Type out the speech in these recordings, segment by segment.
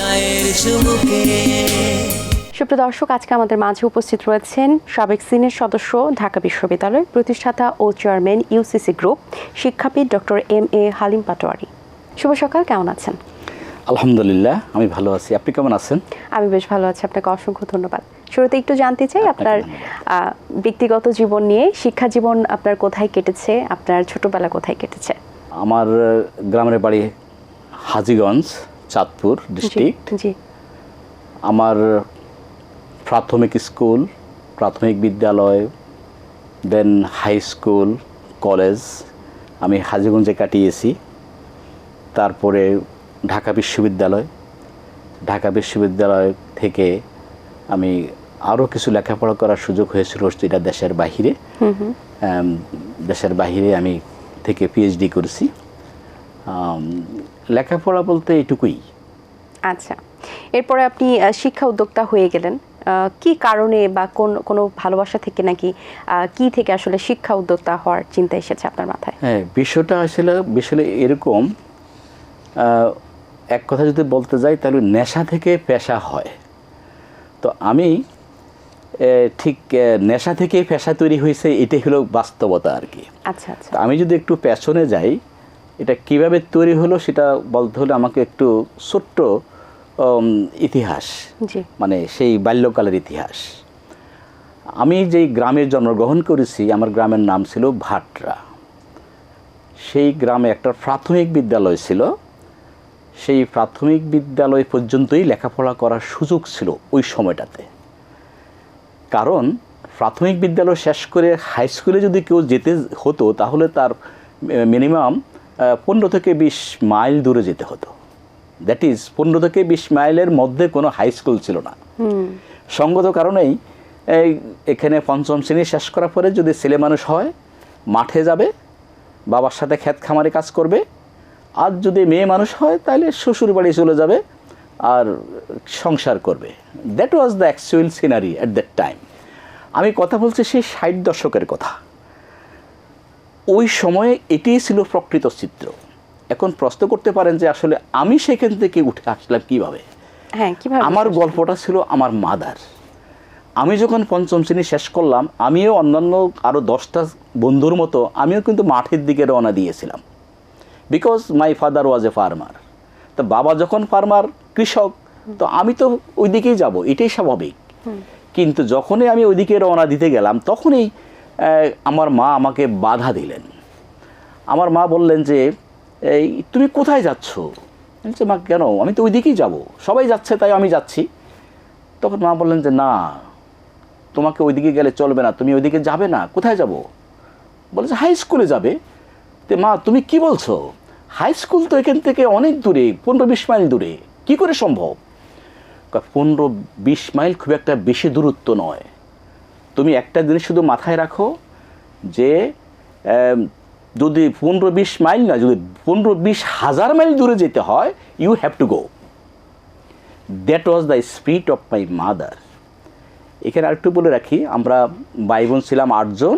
চায়ের চুমুকে। সুপ্রিয় দর্শক আজকে আমাদের মাঝে উপস্থিত রয়েছেন সাবেক সিনিয়র সদস্য ঢাকা বিশ্ববিদ্যালয়ের প্রতিষ্ঠাতা ও চেয়ারম্যান ইউসিসি গ্রুপ শিক্ষাবিদ doctor M A Halim Patwari. শুভ সকাল কেমন আছেন? আলহামদুলিল্লাহ আমি ভালো আছি। আপনি কেমন আছেন? আমি বেশ ভালো আছি আপনাকে অসংখ্য ধন্যবাদ। শুরুতে একটু জানতে চাই আপনার ব্যক্তিগত জীবন নিয়ে শিক্ষা জীবন আপনার কোথায় কেটেছে আপনার ছোটবেলা কোথায় কেটেছে? আমার গ্রামের বাড়ি হাজিগঞ্জ চাঁদপুর ডিস্ট্রিক্ট। জি। আমার প্রাথমিক স্কুল প্রাথমিক বিদ্যালয় দেন হাই স্কুল কলেজ আমি হাজিগঞ্জে কাটিয়েছি। তারপরে ঢাকা বিশ্ববিদ্যালয়। ঢাকা বিশ্ববিদ্যালয় থেকে আমি আরও কিছু লেখাপড়া করার সুযোগ হয়েছিল যেটা দেশের বাহিরে। দেশের বাহিরে আমি থেকে পিএইচডি করেছি। লেখাপড়া বলতে এটুকুই। আচ্ছা এরপরে আপনি শিক্ষা উদ্যোক্তা হয়ে গেলেন। কি কারণে বা কোন কোনো ভালোবাসা থেকে নাকি কি থেকে আসলে শিক্ষা উদ্যোক্তা হওয়ার চিন্তা এসেছে আপনার মাথায়? হ্যাঁ বিষয়টা আসলে বিষয়ে এরকম এক কথা যদি বলতে যাই তাহলে নেশা থেকে পেশা হয়। তো আমি ঠিক নেশা থেকে পেশা তৈরি হয়েছে এটাই হলো বাস্তবতা আর কি। আচ্ছা আচ্ছা। আমি যদি একটু পেছনে যাই এটা কীভাবে তৈরি হলো সেটা বলতে হলে আমাকে একটু ছোট্ট ইতিহাস মানে সেই বাল্যকালের ইতিহাস। আমি যেই গ্রামে জন্মগ্রহণ করেছি আমার গ্রামের নাম ছিল ভাটরা। সেই গ্রামে একটা প্রাথমিক বিদ্যালয় ছিল। সেই প্রাথমিক বিদ্যালয় পর্যন্তই লেখাপড়া করার সুযোগ ছিল ওই সময়টাতে। কারণ প্রাথমিক বিদ্যালয় শেষ করে হাই স্কুলে যদি কেউ যেতে হতো তাহলে তার মিনিমাম পনেরো থেকে বিশ মাইল দূরে যেতে হতো। দ্যাট ইজ পনেরো থেকে বিশ মাইলের মধ্যে কোনো হাই স্কুল ছিল না। সঙ্গত কারণেই এখানে পঞ্চম শ্রেণি শেষ করার পরে যদি ছেলে মানুষ হয় মাঠে যাবে বাবার সাথে ক্ষেত খামারে কাজ করবে আর যদি মেয়ে মানুষ হয় তাহলে শ্বশুর বাড়ি চলে যাবে আর সংসার করবে। That was the actual scenery at that time আমি কথা বলছি সেই ষাট দশকের কথা। ওই সময়ে এটিই ছিল প্রকৃত চিত্র। এখন প্রশ্ন করতে পারেন যে আসলে আমি সেখান থেকে উঠে আসলাম কীভাবে? হ্যাঁ কীভাবে আমার গল্পটা ছিল আমার মাদার। আমি যখন পঞ্চম শ্রেণি শেষ করলাম আমিও অন্যান্য আরও দশটা বন্ধুর মতো আমিও কিন্তু মাঠের দিকে রওনা দিয়েছিলাম। Because my father was a farmer তো বাবা যখন ফার্মার কৃষক তো আমি তো ওই দিকেই যাব এটাই স্বাভাবিক। কিন্তু যখনই আমি ওইদিকে রওনা দিতে গেলাম তখনই আমার মা আমাকে বাধা দিলেন। আমার মা বললেন যে এই তুমি কোথায় যাচ্ছ? বলছি, মা কেন? আমি তো ওই দিকেই যাব। সবাই যাচ্ছে তাই আমি যাচ্ছি। তখন মা বললেন যে না তোমাকে ওইদিকে গেলে চলবে না তুমি ওইদিকে যাবে না কোথায় যাব? বলেছে হাই স্কুলে যাবে। তে মা তুমি কি বলছো? হাই স্কুল তো এখান থেকে অনেক দূরে পনেরো বিশ মাইল দূরে কি করে সম্ভব? পনেরো বিশ মাইল খুব একটা বেশি দূরত্ব নয়। তুমি একটা জিনিস শুধু মাথায় রাখো যে যদি পনেরো বিশ মাইল না যদি পনেরো বিশ হাজার মাইল দূরে যেতে হয় you have to go that was the spirit of my mother এখানে আরেকটু বলে রাখি, আমরা ভাই বোন ছিলাম আটজন।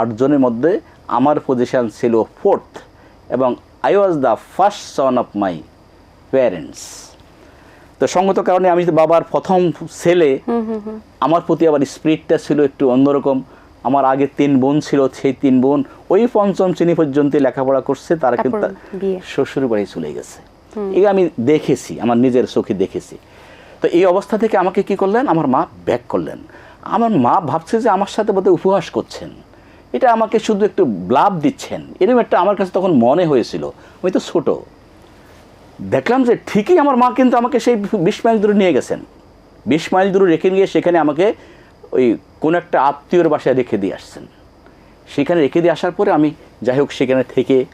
আটজনের মধ্যে আমার পজিশন ছিল ফোর্থ এবং I was the first son of my parents তো সঙ্গত কারণে আমি বাবার প্রথম ছেলে আমার প্রতি আবার স্পিরিটটা ছিল একটু অন্যরকম। আমার আগে তিন বোন ছিল সেই তিন বোন ওই পঞ্চম শ্রেণি পর্যন্ত লেখাপড়া করছে তারা কিন্তু শ্বশুর বাড়ি চলে গেছে। এই আমি দেখেছি আমার নিজের চোখে দেখেছি। তো এই অবস্থা থেকে আমাকে কি করলেন? আমার মা ব্যাক করলেন। আমার মা ভাবছে যে আমার সাথে বোধহয় উপহাস করছেন। এটা আমাকে শুধু একটু ব্লাভ দিচ্ছেন। এরকম একটা আমার কাছে তখন মনে হয়েছিল। আমি তো ছোট। দেখলাম যে ঠিকই আমার মা কিন্তু আমাকে সেই বিশ মাইল দূরে নিয়ে গেছেন। বিশ মাইল দূরে রেখে গিয়ে সেখানে আমাকে ওই কোনো একটা আত্মীয়র বাসায় রেখে দিয়ে আসছেন। সেখানে রেখে দিয়ে আসার পরে আমি যাই হোক সেখানে থেকে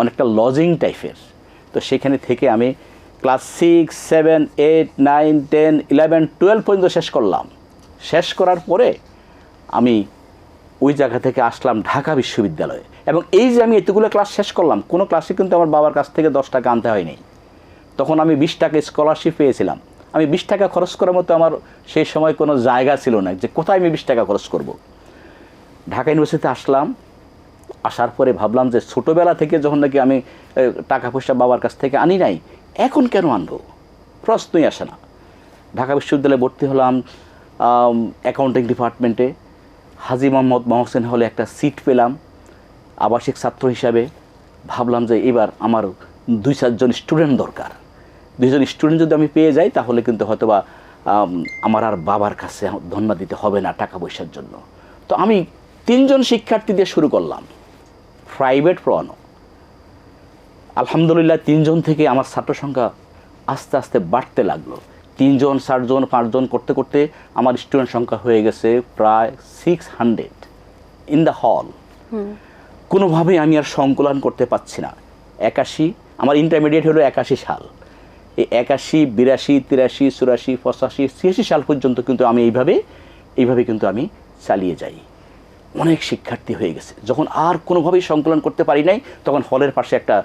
অনেকটা লজিং টাইপের তো সেখানে থেকে আমি class six seven eight nine ten eleven twelve পর্যন্ত শেষ করলাম। শেষ করার পরে আমি ওই জায়গা থেকে আসলাম ঢাকা বিশ্ববিদ্যালয়ে। এবং এই যে আমি এতগুলো ক্লাস শেষ করলাম, কোনো ক্লাসে কিন্তু আমার বাবার কাছ থেকে দশ টাকা আনতে হয়নি। তখন আমি বিশ টাকা স্কলারশিপ পেয়েছিলাম। আমি বিশ টাকা খরচ করার মতো আমার সেই সময় কোনো জায়গা ছিল না যে কোথায় আমি বিশ টাকা খরচ করব। ঢাকা ইউনিভার্সিটিতে আসলাম, আসার পরে ভাবলাম যে ছোটোবেলা থেকে যখন নাকি আমি টাকা পয়সা বাবার কাছ থেকে আনি নাই, এখন কেন আনব? প্রশ্নই আসে না। ঢাকা বিশ্ববিদ্যালয়ে ভর্তি হলাম অ্যাকাউন্টিং ডিপার্টমেন্টে হাজি মোহাম্মদ মহসেন হলে একটা সিট পেলাম, আবাসিক ছাত্র হিসাবে। ভাবলাম যে এবার আমার দুই চারজন স্টুডেন্ট দরকার। দুইজন স্টুডেন্ট যদি আমি পেয়ে যাই তাহলে কিন্তু হয়তোবা আমার আর বাবার কাছে ধন্যা দিতে হবে না টাকা পয়সার জন্য। তো আমি তিনজন শিক্ষার্থী দিয়ে শুরু করলাম। প্রাইভেট পড়ানো। আলহামদুলিল্লাহ তিনজন থেকে আমার ছাত্র সংখ্যা আস্তে আস্তে বাড়তে লাগল। তিনজন চারজন পাঁচজন করতে করতে আমার স্টুডেন্ট সংখ্যা হয়ে গেছে প্রায় six hundred in the hall কোনোভাবেই আমি আর সংকলন করতে পারছি না। একাশি আমার ইন্টারমিডিয়েট হলো একাশি সাল। এই একাশি বিরাশি তিরাশি চুরাশি পঁচাশি ছিয়াশি সাল পর্যন্ত কিন্তু আমি এইভাবে এইভাবে কিন্তু আমি চালিয়ে যাই। অনেক শিক্ষার্থী হয়ে গেছে। যখন আর কোনোভাবেই সংকলন করতে পারি নাই তখন হলের পাশে একটা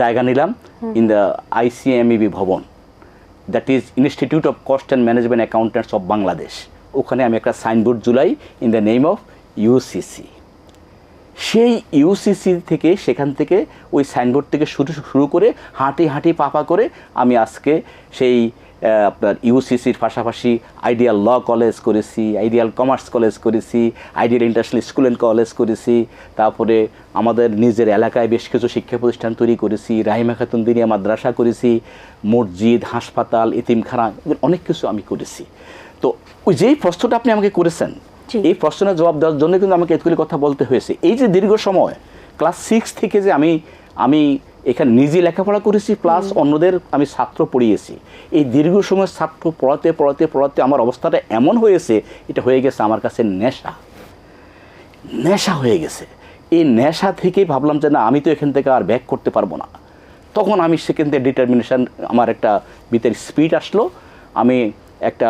জায়গা নিলাম ইন দ্য আইসিএমইবি ভবন। That is institute of cost and management accountants of Bangladesh ওখানে আমি একটা signboard July in the name of UCC সেই ইউসিসি থেকে সেখান থেকে ওই সাইনবোর্ড থেকে শুরু শুরু করে হাঁটি হাঁটি পাপা করে আমি আজকে সেই আপনার ইউসিসির পাশাপাশি আইডিয়াল ল কলেজ করেছি আইডিয়াল কমার্স কলেজ করেছি ideal international school and college করেছি, তারপরে আমাদের নিজের এলাকায় বেশ কিছু শিক্ষা প্রতিষ্ঠান তৈরি করেছি, রাহিমা খাতুন দিনিয়া মাদ্রাসা করেছি, মসজিদ, হাসপাতাল এতিমখানা এগুলো অনেক কিছু আমি করেছি তো ওই যেই প্রশ্নটা আপনি আমাকে করেছেন। এই প্রশ্নের জবাব দেওয়ার জন্য কিন্তু আমাকে এতগুলি কথা বলতে হয়েছে। এই যে দীর্ঘ সময় ক্লাস সিক্স থেকে যে আমি আমি এখানে নিজে লেখাপড়া করেছি প্লাস অন্যদের আমি ছাত্র পড়িয়েছি। এই দীর্ঘ সময় ছাত্র পড়াতে পড়াতে পড়াতে আমার অবস্থাটা এমন হয়েছে এটা হয়ে গেছে আমার কাছে নেশা। নেশা হয়ে গেছে। এই নেশা থেকেই ভাবলাম যে না আমি তো এখান থেকে আর ব্যাক করতে পারব না। তখন আমি সেখান থেকে ডিটারমিনেশন আমার একটা ভিতরে স্পিড আসলো। আমি একটা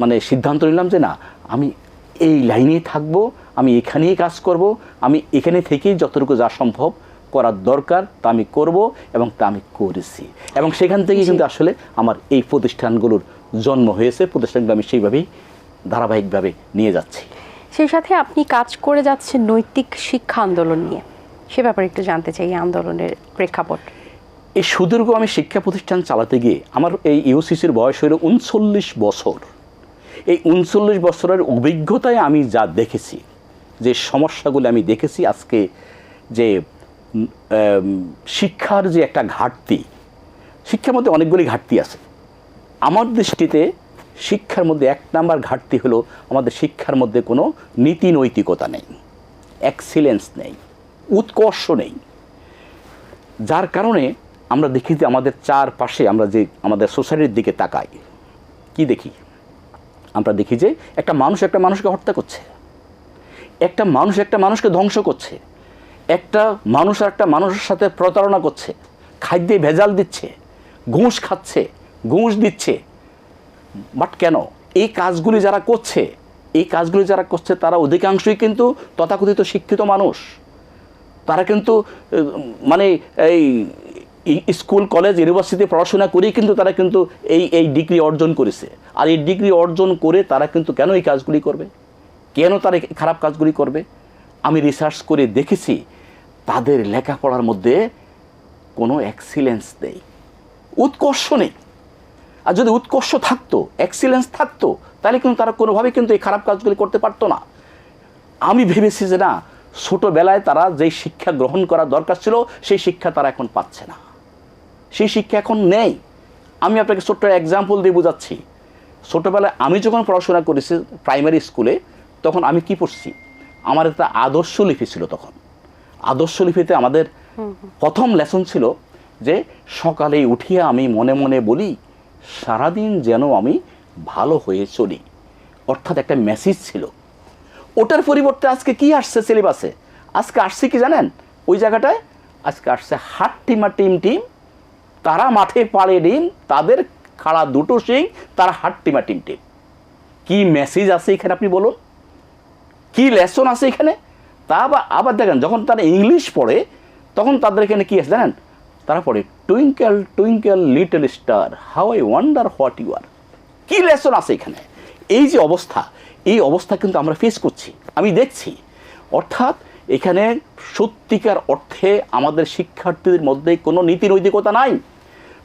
মানে সিদ্ধান্ত নিলাম যে না আমি এই লাইনেই থাকব আমি এখানেই কাজ করব আমি এখানে থেকেই যতটুকু যা সম্ভব করার দরকার তা আমি করব এবং তা আমি করেছি। এবং সেখান থেকেই কিন্তু আসলে আমার এই প্রতিষ্ঠানগুলোর জন্ম হয়েছে প্রতিষ্ঠানগুলো আমি সেইভাবেই ধারাবাহিকভাবে নিয়ে যাচ্ছি। সেই সাথে আপনি কাজ করে যাচ্ছেন নৈতিক শিক্ষা আন্দোলন নিয়ে। সে ব্যাপারে একটু জানতে চাই এই আন্দোলনের প্রেক্ষাপট। এই সুদীর্ঘ আমি শিক্ষা প্রতিষ্ঠান চালাতে গিয়ে আমার এই ইউসিসির বয়স হলো উনচল্লিশ বছর। এই উনচল্লিশ বছরের অভিজ্ঞতায় আমি যা দেখেছি, যে সমস্যাগুলো আমি দেখেছি আজকে, যে শিক্ষার যে একটা ঘাটতি, শিক্ষার মধ্যে অনেকগুলি ঘাটতি আছে। আমার দৃষ্টিতে শিক্ষার মধ্যে এক নাম্বার ঘাটতি হলো আমাদের শিক্ষার মধ্যে কোনো নীতি নৈতিকতা নেই এক্সিলেন্স নেই, উৎকর্ষ নেই। যার কারণে আমরা দেখি যে আমাদের চারপাশে আমরা যে আমাদের সোসাইটির দিকে তাকাই, কি দেখি? আমরা দেখি যে একটা মানুষ একটা মানুষকে হত্যা করছে। একটা মানুষ একটা মানুষকে ধ্বংস করছে। একটা মানুষ আর একটা মানুষের সাথে প্রতারণা করছে। খাদ্যে ভেজাল দিচ্ছে। ঘুষ খাচ্ছে। ঘুষ দিচ্ছে। বাট কেন? এই কাজগুলি যারা করছে, এই কাজগুলি যারা করছে, তারা অধিকাংশই কিন্তু তথাকথিত শিক্ষিত মানুষ। তারা কিন্তু মানে এই স্কুল, কলেজ, ইউনিভার্সিটি পড়াশোনা করেই কিন্তু তারা কিন্তু এই এই ডিগ্রি অর্জন করেছে। আর এই ডিগ্রি অর্জন করে তারা কিন্তু কেন এই কাজগুলি করবে? কেন তারা খারাপ কাজগুলি করবে? আমি রিসার্চ করে দেখেছি, তাদের লেখাপড়ার মধ্যে কোনো এক্সিলেন্স নেই। উৎকর্ষ নেই। আর যদি উৎকর্ষ থাকতো এক্সিলেন্স থাকতো, তাহলে কিন্তু তারা কোনোভাবেই কিন্তু এই খারাপ কাজগুলি করতে পারতো না। আমি ভেবেছি যে না, ছোটোবেলায় তারা যেই শিক্ষা গ্রহণ করা দরকার ছিল, সেই শিক্ষা তারা এখন পাচ্ছে না। সেই শিক্ষা এখন নেই। আমি আপনাকে ছোট্ট এক্সাম্পল দিয়ে বোঝাচ্ছি। ছোটোবেলায় আমি যখন পড়াশোনা করেছি প্রাইমারি স্কুলে তখন আমি কি পড়ছি? আমার একটা আদর্শ লিপি ছিল তখন। আদর্শ লিপিতে আমাদের প্রথম লেসন ছিল যে সকালে উঠিয়া আমি মনে মনে বলি সারাদিন যেন আমি ভালো হয়ে চলি। অর্থাৎ একটা মেসেজ ছিল। ওটার পরিবর্তে আজকে কি আসছে সিলেবাসে আজকে আসছে কি জানেন? ওই জায়গাটায় আজকে আসছে হাট টিমা টিম টিম তারা মাঠে পাড়ে ডিম, তাদের খাড়া দুটো সিং তারা হাট টিমা টিম টিম কি মেসেজ আছে এখানে আপনি বলুন? কি লেসন আছে এখানে? তা আবার দেখেন, যখন তারা ইংলিশ পড়ে, তখন তাদের এখানে কি আছে জানেন? তারা পড়ে twinkle twinkle little star how I wonder what you are key lesson আছে এখানে? এই যে অবস্থা, এই অবস্থা কিন্তু আমরা ফেস করছি, আমি দেখছি। অর্থাৎ এখানে সত্যিকার অর্থে আমাদের শিক্ষার্থীদের মধ্যে কোনো নীতি নৈতিকতা নাই।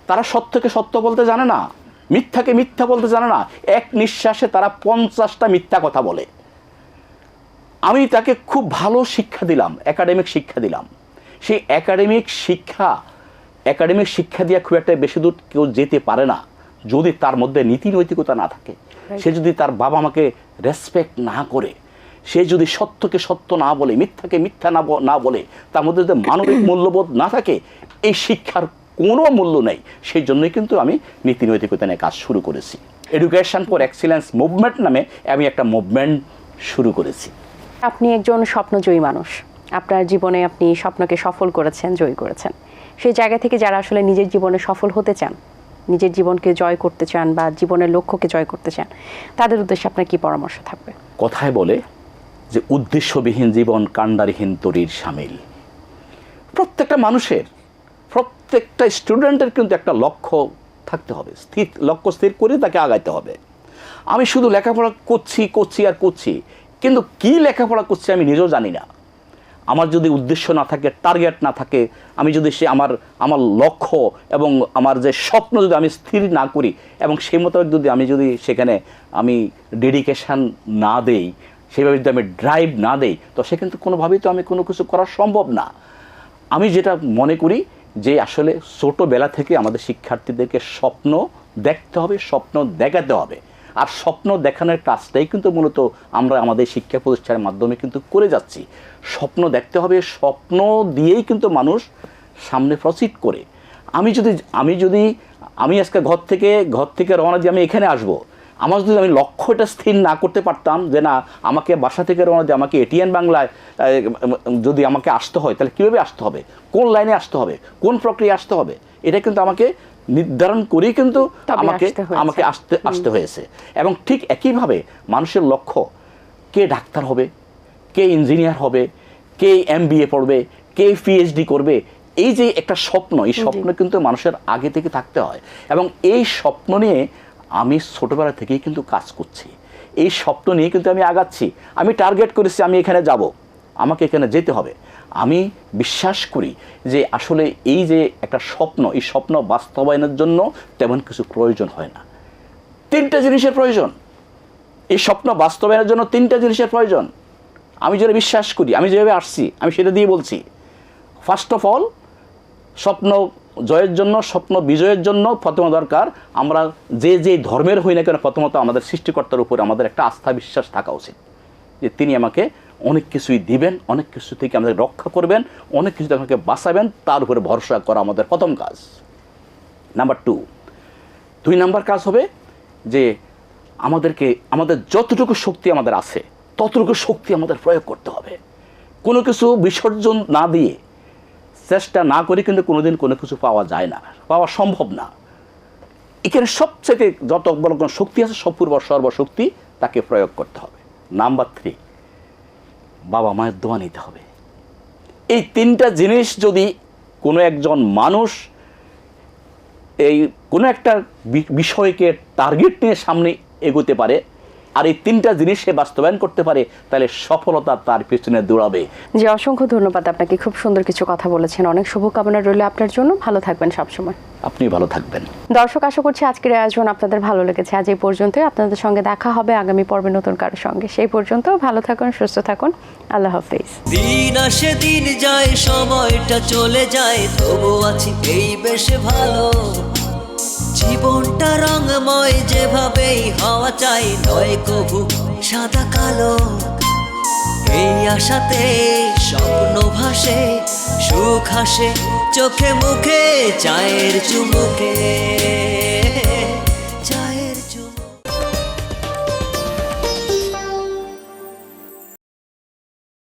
তারা সত্যকে সত্য বলতে জানে না মিথ্যাকে মিথ্যা বলতে জানে না। এক নিঃশ্বাসে তারা পঞ্চাশটা মিথ্যা কথা বলে। আমি তাকে খুব ভালো শিক্ষা দিলাম একাডেমিক শিক্ষা দিলাম। সেই একাডেমিক শিক্ষা একাডেমিক শিক্ষা দিয়ে খুব একটা বেশি দূর কেউ যেতে পারে না যদি তার মধ্যে নীতি নৈতিকতা না থাকে। সে যদি তার বাবা মাকে রেসপেক্ট না করে সে যদি সত্যকে সত্য না বলে মিথ্যাকে মিথ্যা না না বলে তার মধ্যে যদি মানবিক মূল্যবোধ না থাকে এই শিক্ষার কোনো মূল্য নেই। সেই জন্যই কিন্তু আমি নীতি নৈতিকতা নিয়ে কাজ শুরু করেছি। এডুকেশন ফর এক্সিলেন্স মুভমেন্ট নামে আমি একটা মুভমেন্ট শুরু করেছি। আপনি একজন স্বপ্নজয়ী মানুষ। আপনার জীবনে আপনি স্বপ্নকে সফল করেছেন জয়ী করেছেন। সেই জায়গা থেকে যারা আসলে নিজের জীবনে সফল হতে চান নিজের জীবনকে জয় করতে চান বা জীবনের লক্ষ্যকে জয় করতে চান তাদের উদ্দেশ্যে আপনার কি পরামর্শ থাকবে? কথায় বলে যে উদ্দেশ্যবিহীন জীবন কাণ্ডারিহীন তরির সামিল। প্রত্যেকটা মানুষের, প্রত্যেকটা স্টুডেন্টের কিন্তু একটা লক্ষ্য থাকতে হবে। স্থির, লক্ষ্য স্থির করে তাকে আগাইতে হবে। আমি শুধু লেখাপড়া করছি করছি আর করছি, কিন্তু কি লেখাপড়া করছি আমি নিজেও জানি না। আমার যদি উদ্দেশ্য না থাকে টার্গেট না থাকে, আমি যদি সে আমার আমার লক্ষ্য এবং আমার যে স্বপ্ন যদি আমি স্থির না করি এবং সেই মোতাবেক যদি আমি যদি সেখানে আমি ডেডিকেশান না দেই সেভাবে যদি আমি ড্রাইভ না দেই, তো সে কিন্তু কোনোভাবেই তো আমি কোনো কিছু করা সম্ভব না। আমি যেটা মনে করি যে আসলে ছোটোবেলা থেকে আমাদের শিক্ষার্থীদেরকে স্বপ্ন দেখতে হবে, স্বপ্ন দেখাতে হবে। আর স্বপ্ন দেখানোর কাজটাই কিন্তু মূলত আমরা আমাদের শিক্ষা প্রতিষ্ঠানের মাধ্যমে কিন্তু করে যাচ্ছি। স্বপ্ন দেখতে হবে, স্বপ্ন দিয়েই কিন্তু মানুষ সামনে প্রসিড করে। আমি যদি আমি যদি, আমি আজকে ঘর থেকে ঘর থেকে রওনা দিয়ে আমি এখানে আসব আমার যদি আমি লক্ষ্যটা স্থির না করতে পারতাম যে না আমাকে বাসা থেকে রওনা দিয়ে আমাকে এটিএন বাংলায় যদি আমাকে আসতে হয় তাহলে কীভাবে আসতে হবে? কোন লাইনে আসতে হবে? কোন প্রক্রিয়া আসতে হবে? এটা কিন্তু আমাকে নির্ধারণ করেই কিন্তু আমাকে আমাকে আসতে আসতে হয়েছে। এবং ঠিক একইভাবে মানুষের লক্ষ্য কে ডাক্তার হবে কে ইঞ্জিনিয়ার হবে কে এম পড়বে কে পিএইচডি করবে এই যে একটা স্বপ্ন এই স্বপ্ন কিন্তু মানুষের আগে থেকে থাকতে হয়। এবং এই স্বপ্ন নিয়ে আমি ছোটবেলা থেকেই কিন্তু কাজ করছি। এই স্বপ্ন নিয়ে কিন্তু আমি আগাচ্ছি। আমি টার্গেট করেছি, আমি এখানে যাব। আমাকে এখানে যেতে হবে। আমি বিশ্বাস করি যে আসলে এই যে একটা স্বপ্ন, এই স্বপ্ন বাস্তবায়নের জন্য তেমন কিছু প্রয়োজন হয় না। তিনটা জিনিসের প্রয়োজন। এই স্বপ্ন বাস্তবায়নের জন্য তিনটা জিনিসের প্রয়োজন। আমি যেটা বিশ্বাস করি, আমি যেভাবে আসছি, আমি সেটা দিয়ে বলছি। ফার্স্ট অফ অল স্বপ্ন জয়ের জন্য, স্বপ্ন বিজয়ের জন্য প্রথম দরকার। আমরা যে যে ধর্মের হই না কেন প্রথমত আমাদের সৃষ্টিকর্তার উপর আমাদের একটা আস্থা, বিশ্বাস থাকা উচিত। যে তিনি আমাকে অনেক কিছুই দিবেন, অনেক কিছু থেকে আমাদের রক্ষা করবেন, অনেক কিছু আমাকে বাঁচাবেন, তার উপরে ভরসা করা আমাদের প্রথম কাজ। Number two. দুই নাম্বার কাজ হবে যে আমাদেরকে, আমাদের যতটুকু শক্তি আমাদের আছে, ততটুকু শক্তি আমাদের প্রয়োগ করতে হবে। কোনো কিছু বিসর্জন না দিয়ে চেষ্টা না করে কিন্তু কোনোদিন কোনো কিছু পাওয়া যায় না, পাওয়া সম্ভব না। এখানে সবচেয়ে যত বড় কোনো শক্তি আছে, সপূর্ব সর্বশক্তি তাকে প্রয়োগ করতে হবে। নাম্বার থ্রি বাবা মায়ের দোয়া নিতে হবে। এই তিনটা জিনিস যদি কোনো একজন মানুষ এই কোনো একটা বিষয়কে টার্গেট নিয়ে সামনে এগোতে পারে আর এই তিনটা জিনিস সে বাস্তবায়ন করতে পারে তাহলে সফলতা তার পেছনে দৌড়াবে। যে অসংখ্য ধন্যবাদ আপনাকে। খুব সুন্দর কিছু কথা বলেছেন। অনেক শুভকামনা রইল আপনার জন্য। ভালো থাকবেন সবসময়। আপনি ভালো থাকবেন। দর্শক আশা করছি আজকের আয়োজন আপনাদের ভালো লেগেছে। আজ এই পর্যন্তই। আপনাদের সঙ্গে দেখা হবে আগামী পর্বে নতুন কারোর সঙ্গে। সেই পর্যন্ত ভালো থাকুন সুস্থ থাকুন। আল্লাহ হাফিজ। দিন আসে দিন যায় সময়টা চলে যায়। তবু আছি এই বেশ ভালো। জীবনটা রঙময় যেভাবেই হওয়া চাই, নয় কবু সাদা কালো। এই আশাতে স্বপ্ন ভাসে, সুখ হাসে চোখে মুখে, চায়ের চুমুকে।